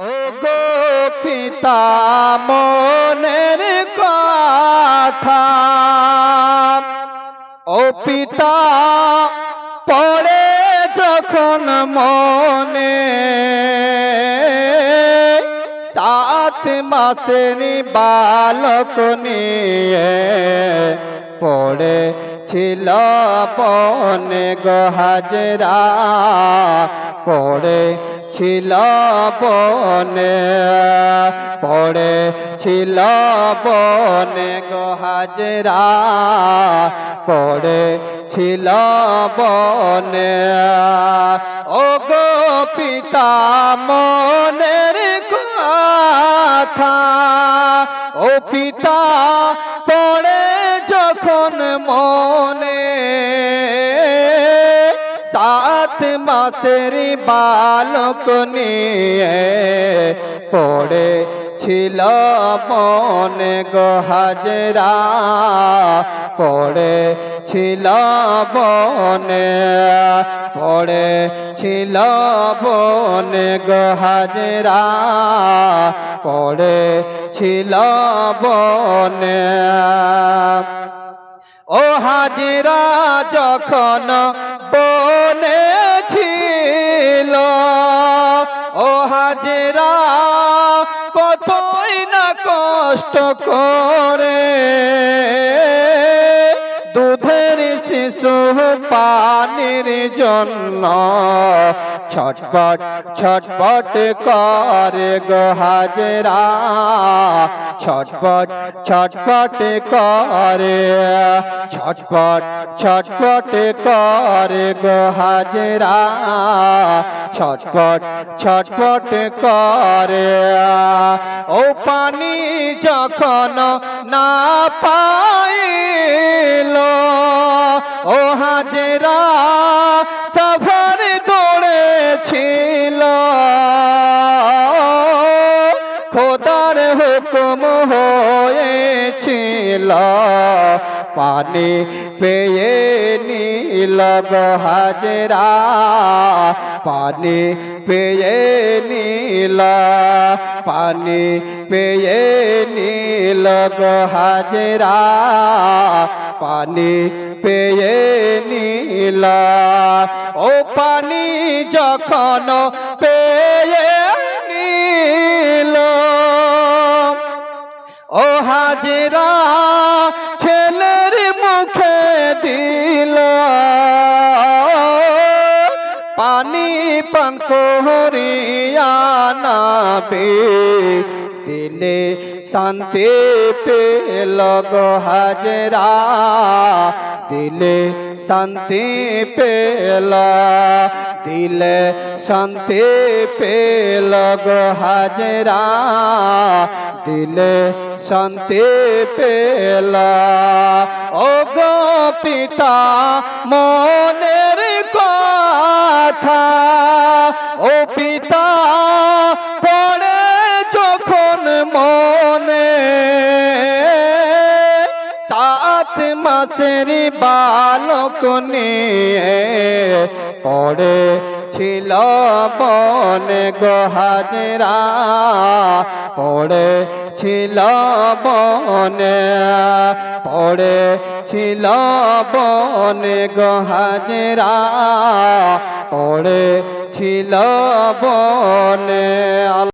ও পিতা মনের কথা। ও পিতা, পড়ে যখন মনে সাত মাসের বালক নিয়ে পড়ে ছিল বনে গহাজরা পড়ে ছিল বনে পড়ে ছিল বনে গহাজরা পড়ে ছিল বনে ও গো পিতা মনের কথা, ও পিতা পড়ে যখন মনে সাত বালক নিয়ে পড়ে ছিল মনে গহাজরা পড়ে ছিল বনে পড়ে ছিল বনে গহাজরা পড়ে ছিল বনে ও হাজিরা, যখন বনে হাজিরা কতই না কষ্ট করে। দুধের শিশু পানির জন্য ছটপট ছটপট করে গো হাজরা। ছটপট ছটপট করে, ছটপট ছটপট করে গো হাজরা। ছটপট ছটপট করে। ও পানি যখন না পাইল ও হাজরা সফর দৌড়েছিল খোদার হুকুম হয়েছিল, পানি পেয়ে নীল হাজরা, পানি পেয়ে নীল, পানি পেয়ে নীল হাজরা। পানি পেয়ে নীল। ও পানি যখন পেয়ে নীল, ও হাজিরা ছেলের মুখে দিল। পানি পান করিয়া নাবে দিলে শান্তি পেল গো হাজরা। দিলে শান্তি পেল, দিলে শান্তি পেল গো হাজরা। দিলে শান্তি পেল। ও গো পিতা, মনের কথা। ও পিতা মাসের বালক নিয়ে পড়ে ছিল বনে গহাজরা পড়ে ছিল বনে পড়ে ছিল বনে গহাজরা পড়ে ছিল বনে।